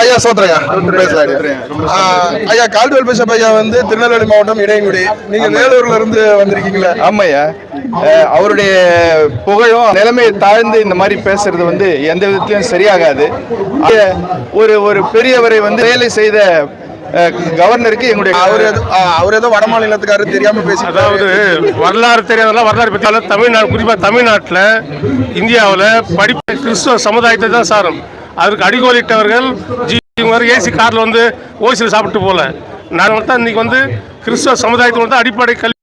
ஐயா சோத்ரையா பேசலாம் ஐயா. கால்டுவல் பிஷப் ஐயா வந்து திருநெல்வேலி மாவட்டம் இடையங்குடி நீங்க வேலூர்ல இருந்து வந்திருக்கீங்களா? ஆமாய்யா. அவருடைய புகழும் நிலைமையை தாழ்ந்து இந்த மாதிரி பேசுறது வந்து எந்த விதத்திலும் சரியாகாது. ஒரு ஒரு பெரியவரை வந்து வேலை செய்த கவர்னருக்கு எங்களுடைய அவர் அவர் ஏதோ வட மாநிலத்துக்காரர் தெரியாம பேசி அதாவது வரலாறு தெரியாதெல்லாம் வரலாறு பற்றி தமிழ்நாடு குறிப்பாக தமிழ்நாட்டில் இந்தியாவில் படிப்பு கிறிஸ்துவ சமுதாயத்தை தான் சாரும். அதற்கு அடிகோலிட்டவர்கள் ஜி மாதிரி ஏசி காரில் வந்து ஓசியில் சாப்பிட்டு போகல. நான் தான் இன்னைக்கு வந்து கிறிஸ்துவ சமுதாயத்தில் வந்து அடிப்படை கல்வி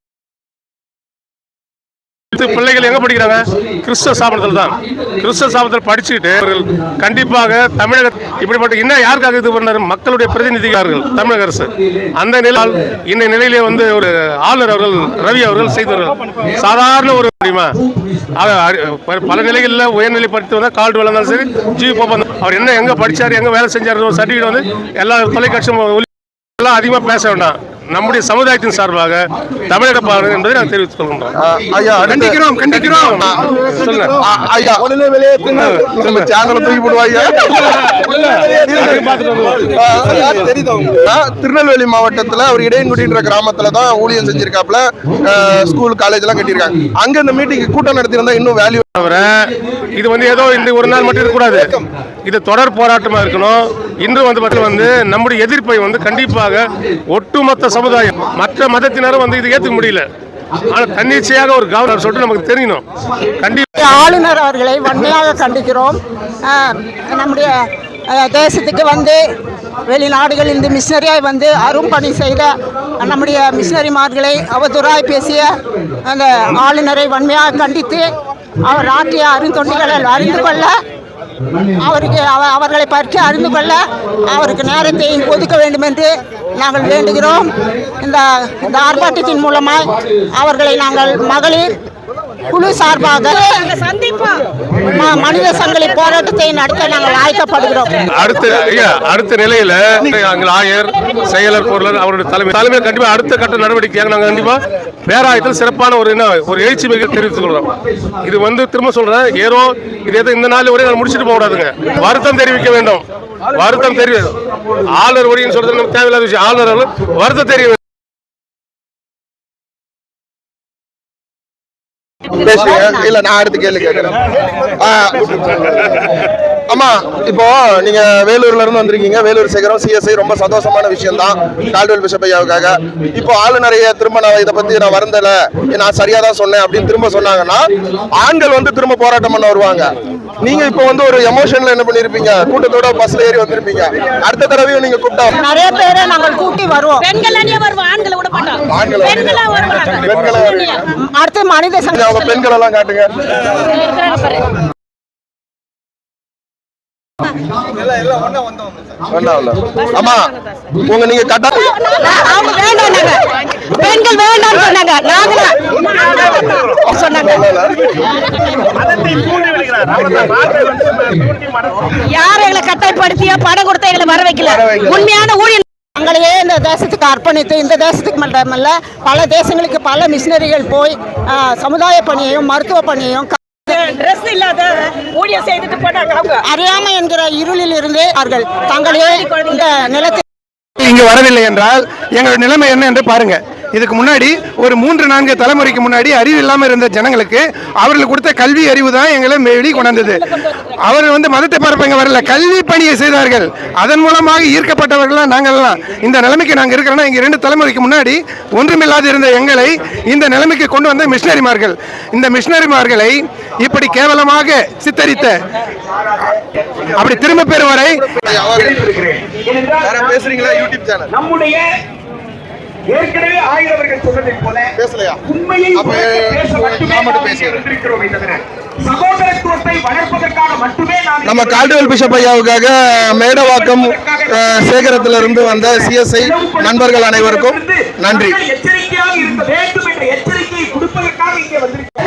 பிள்ளைகள் எங்கே படிக்கிறாங்க? கிறிஸ்தவ ஸ்தாபனத்தில் தான். கிறிஸ்தவ ஸ்தாபனத்தில் படிச்சுக்கிட்டு அவர்கள் கண்டிப்பாக தமிழக இப்படிப்பட்ட இன்னும் யாருக்காக இது பண்ணார்? மக்களுடைய பிரதிநிதிகார்கள் தமிழக அரசு. அந்த நிலையால் இந்த நிலையிலே வந்து ஒரு ஆளுநர் அவர்கள் ரவி அவர்கள் செய்தவர்கள் சாதாரண ஒரு முடியுமா? ப- பல நிலைகளில் உயர்நிலை படித்து வந்தால் கால்டு வளர்ந்தாலும் சரி ஜி போப்பா அவர் என்ன எங்கே படித்தார் எங்கே வேலை செஞ்சாரு சர்டிஃபிகேட் வந்து எல்லா தொலைக்காட்சியும் எல்லாம் அதிகமாக பேச வேண்டாம். நம்முடைய சமுதாயத்தின் சார்பாக தமிழக பாடல் என்பதை நான் தெரிவித்துக் கொள்கின்றோம். கண்டிக்கிறோம் கண்டிக்கிறோம். ஐயா நம்ம சேனலை தூக்கி போடுவாங்க திருநெல்வேலி மாவட்டத்துல அவர் இடையன்குடின்ற கிராமத்துல தான் ஊழியம் செஞ்சிருக்காப்ல ஸ்கூல் காலேஜ் எல்லாம் கட்டியிருக்காங்க. அங்க இந்த மீட்டிங் கூட்டம் நடத்தியிருந்தா இன்னும் வேல்யூ தவிர இது வந்து ஏதோ இந்த ஒரு நாள் மட்டும் இருக்கக்கூடாது. இது தொடர் போராட்டமா இருக்கணும். இன்று வந்து பார்த்தா வந்து நம்முடைய எதிர்ப்பை வந்து கண்டிப்பாக ஒட்டுமொத்த சமுதாயம். மற்ற மதத்தினரும் வந்து இது ஏற்றுக்க முடியல. ஆனால் தன்னிச்சையாக ஒரு கவர்னர் சொல்லிட்டு நமக்கு தெரியணும் கண்டிப்பாக ஆளுநர் அவர்களை வன்மையாக கண்டிக்கிறோம். நம்முடைய தேசத்துக்கு வந்து வெளிநாடுகளில் இருந்து மிஷினரியாய் வந்து அரும்பணி செய்த நம்முடைய மிஷினரிமார்களை அவதூறாய் பேசிய அந்த ஆளுநரை வன்மையாக கண்டித்து அவர் ஆற்றிய அருந்தொண்டிகளை அறிந்து கொள்ள அவருக்கு அவ- அவர்களை பற்றி அறிந்து கொள்ள அவருக்கு நேரத்தை ஒதுக்க வேண்டும் என்று நாங்கள் வேண்டுகிறோம். இந்த இந்த ஆர்ப்பாட்டத்தின் மூலமாய் அவர்களை நாங்கள் மகளிர் குழு சார்பாக மனித சங்கிலி போராட்டத்தை நடத்த நாங்கள் ஆயத்தப்படுகிறோம். அடுத்த அடுத்த நிலையில எங்கள் ஆயர் செயலர் பொருளர் அவருடைய தலைமை தலைமை கண்டிப்பா அடுத்த கட்ட நடவடிக்கையாக நாங்கள் கண்டிப்பா பேராயத்தில் சிறப்பான ஒரு என்ன ஒரு எழுச்சி மிக தெரிவித்துக் கொள்றோம் இது வந்து திரும்ப சொல்றேன் ஏதோ இது எதோ இந்த நாள் வரையும் நாங்கள் முடிச்சுட்டு போகக்கூடாதுங்க. வருத்தம் தெரிவிக்க வேண்டும். வருத்தம் தெரிவி ஆளுநர் ஒடின்னு சொல்றது நமக்கு தேவையில்லாத விஷயம். ஆளுநர் வருத்தம் தெரிவி பேசுங்க. இல்ல நான் அடுத்து கேள்வி கேட்கறேன். ஆமா இப்போ நீங்க வேலூர்ல இருந்து வந்திருக்கீங்க. வேலூர் சேகரம் சிஎஸ்ஐ ரொம்ப சந்தோஷமான விஷயம் தான் கால்டுவெல் பிஷப் ஐயாவுக்காக. இப்போ ஆளுநரைய திரும்ப நான் இதை பத்தி நான் வருந்தல. நான் சரியா தான் சொன்னேன் அப்படின்னு திரும்ப சொன்னாங்கன்னா ஆண்கள் வந்து திரும்ப போராட்டம் பண்ண வருவாங்க. நீங்க இப்போ வந்து ஒரு எமோஷன்ல என்ன பண்ணிருப்பீங்க? கூட்டத்தோட பஸ்ல ஏறி வந்திருப்பீங்க. அடுத்த தடவையும் நீங்க கூப்பிட்டா? நிறைய பேரை நாங்கள் கூட்டி வருவோம். பெண்கள் வருவோம். ஆண்களை விட மாட்டோம். ஆண்களை பெண்களா. அடுத்து மனித பெண்கள் எல்லாம் காட்டுங்க. ஆமா உங்க நீங்க கட்டா அவங்க வேண்டாம் பெண்கள் வேண்டாம் சொன்னாங்க. நாங்க சொன்னாங்க யார் எங்களை கட்டாயப்படுத்தியோ? பணம் கொடுத்த எங்களை வர வைக்கல. உண்மையான ஊழியர் தங்களையே இந்த தேசத்துக்கு அர்ப்பணித்து இந்த தேசத்துக்கு மட்டுமல்ல பல தேசங்களுக்கு பல மிஷினரிகள் போய் சமுதாய பணியையும் மருத்துவ பணியையும் ட்ரெஸ் இல்லாத ஊழியர் செய்துட்டு போனாங்க அவங்க. அறியாமை என்கிற இருளில் இருந்து அவர்கள் தங்களையே இந்த நிலத்தில் இங்கு வரவில்லை என்றால் எங்கள் நிலைமை என்ன என்று பாருங்க. இதுக்கு முன்னாடி ஒரு மூன்று நான்கு தலைமுறைக்கு முன்னாடி அறிவு இல்லாமல் இருந்த ஜனங்களுக்கு அவர்கள் கொடுத்த கல்வி அறிவு தான் எங்களை வெளி கொண்டது அவர் வந்து மதத்தை பரப்ப இங்க வரல. கல்வி பணியை செய்தார்கள். அதன் மூலமாக ஈர்க்கப்பட்டவர்கள் நாங்கள்லாம். இந்த நிலைமைக்கு நாங்கள் இருக்கிறோன்னா இங்கே ரெண்டு தலைமுறைக்கு முன்னாடி ஒன்றுமில்லாது இருந்த எங்களை இந்த நிலைமைக்கு கொண்டு வந்த மிஷினரிமார்கள். இந்த மிஷினரிமார்களை இப்படி கேவலமாக சித்தரித்த அப்படி திரும்ப பெறும் வரை யாரா பேசுறீங்களா? யூடியூப் சேனல் நம்முடைய ஏற்கனவே ஆயிரவர்கள் சொன்னதை போல பேசலையா? உண்மையை பேச மட்டுமே தவிர சகோதரத்துவத்தை வளர்ப்பதற்காக மட்டுமே நம்ம கால்டுவெல் பிஷப் ஐயாவுக்காக மேடவாக்கம் சேகரத்திலிருந்து வந்த சிஎஸ்ஐ நண்பர்கள் அனைவருக்கும் நன்றி. எச்சரிக்கையாக இருக்க வேண்டும் என்ற எச்சரிக்கையை கொடுப்பதற்காக இங்கே வந்திருக்கிறோம்.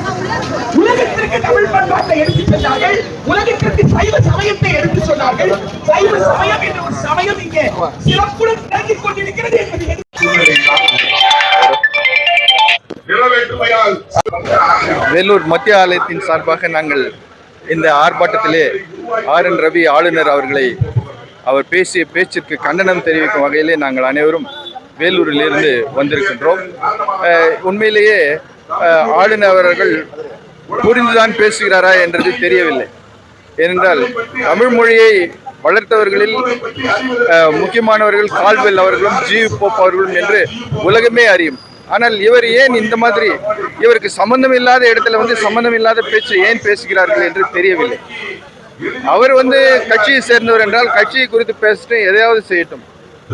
உலகத்திற்கு தமிழ் பண்பாட்டை எடுத்து சென்றார்கள் உலகத்திற்கு சைவ சமயத்தை எடுத்து சொன்னார்கள். சைவ சமயம் என்ற ஒரு சமயம் இங்கே சிறப்புடன் விளங்கிக் கொண்டிருக்கிறது என்பது வேலூர் மத்திய ஆலயத்தின் சார்பாக நாங்கள் இந்த ஆர்ப்பாட்டத்திலே ஆர் என் ரவி ஆளுநர் அவர்களை அவர் பேசிய பேச்சிற்கு கண்டனம் தெரிவிக்கும் வகையிலே நாங்கள் அனைவரும் வேலூரிலிருந்து வந்திருக்கின்றோம். உண்மையிலேயே ஆளுநர் அவர்கள் புரிந்துதான் பேசுகிறாரா என்றது தெரியவில்லை. ஏனென்றால் தமிழ் மொழியை வளர்த்தவர்களில் முக்கியமானவர்கள் கால்வெல் அவர்களும் ஜி. போப் அவர்களும் என்று உலகமே அறியும். ஆனால் இவர் ஏன் இந்த மாதிரி இவருக்கு சம்பந்தம் இல்லாத இடத்துல வந்து சம்பந்தம் இல்லாத பேச்சு ஏன் பேசுகிறார்கள் என்று தெரியவில்லை. அவர் வந்து கட்சியை சேர்ந்தவர் என்றால் கட்சியை குறித்து பேசிட்டு எதையாவது செய்யட்டும்.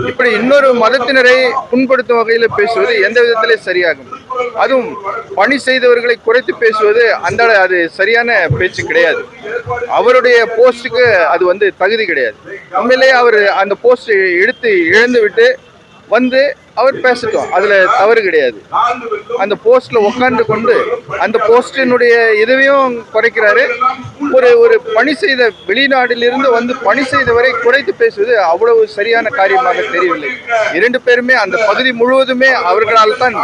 இப்படி இன்னொரு மதத்தினரை புண்படுத்தும் வகையில் பேசுவது எந்த விதத்திலே சரியாகும்? அதுவும் பணி செய்தவர்களை குறைத்து பேசுவது அந்த அது சரியான பேச்சு கிடையாது. அவருடைய போஸ்டுக்கு அது வந்து தகுதி கிடையாது. உண்மையிலேயே அவர் அந்த போஸ்ட் எடுத்து இழந்து விட்டு வந்து அவர் பேசட்டும். அதுல தவறு கிடையாது. அந்த போஸ்ட்ல உட்கார்ந்து கொண்டு அந்த போஸ்டினுடைய இதுவையும் குறைக்கிறாரு. ஒரு ஒரு பணி செய்த வெளிநாட்டிலிருந்து வந்து பணி செய்தவரை குறைத்து பேசுவது அவ்வளவு சரியான காரியமாக தெரியவில்லை. இரண்டு பேருமே அந்த பகுதி முழுவதுமே அவர்களால் தான்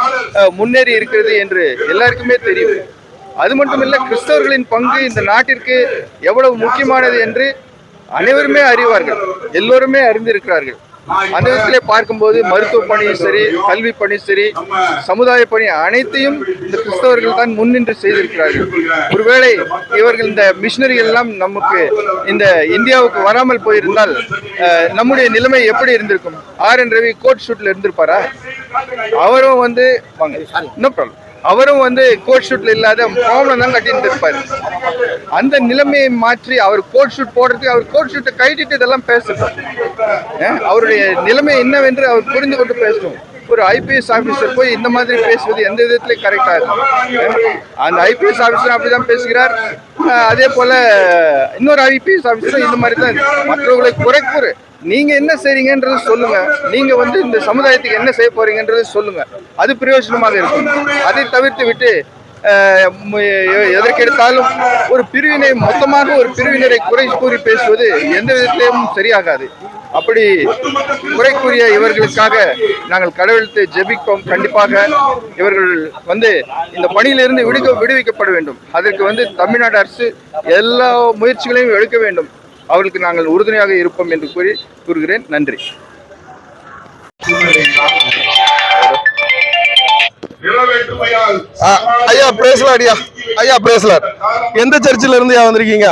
முன்னேறி இருக்கிறது என்று எல்லாருக்குமே தெரியும். அது மட்டுமில்ல கிறிஸ்தவர்களின் பங்கு இந்த நாட்டிற்கு எவ்வளவு முக்கியமானது என்று அனைவருமே அறிவார்கள். எல்லோருமே அறிந்திருக்கிறார்கள். அந்த விதத்திலே பார்க்கும்போது மருத்துவ பணியும் சரி கல்வி பணி சரி சமுதாய பணி அனைத்தையும் இந்த கிறிஸ்தவர்கள் தான் முன்னின்று செய்திருக்கிறார்கள். ஒருவேளை இவர்கள் இந்த மிஷினரிகள் எல்லாம் நமக்கு இந்த இந்தியாவுக்கு வராமல் போயிருந்தால் நம்முடைய நிலைமை எப்படி இருந்திருக்கும்? ஆர் என் ரவி கோட் ஷூட்ல இருந்திருப்பாரா? அவரும் வந்து வாங்க நோ ப்ராப்ளம் அவரும் வந்து கோட் ஷூட்ல இல்லாத ஃபார்ம்ல தான் கட்டிட்டு இருப்பாரு. அந்த நிலைமையை மாற்றி அவர் கோட் ஷூட் போடுறதுக்கு அவர் கோட் ஷூட்டை கட்டிட்டு இதெல்லாம் பேசட்டும் அவருடைய நிலைமை என்னவென்று அவர் புரிந்து கொண்டு பேசணும் ஒரு ஐபிஎஸ் ஆபீசர் போய் இந்த மாதிரி பேசுவது எந்த விதத்திலையும் கரெக்டா இருக்கும்? அந்த ஐபிஎஸ் ஆபீசர் அப்படிதான் பேசுகிறார். அதே போல இன்னொரு ஐபிஎஸ் ஆபீசரும் இந்த மாதிரி தான் மற்றவர்களை குறைக்கூறு நீங்க என்ன செய்றீங்கன்றது சொல்லுங்க. நீங்க வந்து இந்த சமுதாயத்துக்கு என்ன செய்ய போறீங்கன்றது சொல்லுங்க. அது பிரயோஜனமாக இருக்கும். அதை தவிர்த்து விட்டு எ- எதற்கெடுத்தாலும் ஒரு பிரிவினை மொத்தமாக ஒரு பிரிவினரை குறை கூறி பேசுவது எந்த விதத்திலும் சரியாகாது. அப்படி குறை கூறிய இவர்களுக்காக நாங்கள் கடவுளத்தை ஜெபிப்போம். கண்டிப்பாக இவர்கள் வந்து இந்த பணியிலிருந்து விடுக்க விடுவிக்கப்பட வேண்டும். அதற்கு வந்து தமிழ்நாடு அரசு எல்லா முயற்சிகளையும் எடுக்க வேண்டும். அவர்களுக்கு நாங்கள் உறுதுணையாக இருப்போம் என்று கூறி கூறுகிறேன். நன்றி. ஐயா பிரேஸ்லாட் ஐயா ஐயா பிரேஸ்லாட் எந்த சர்ச்சில் இருந்து வந்திருக்கீங்க?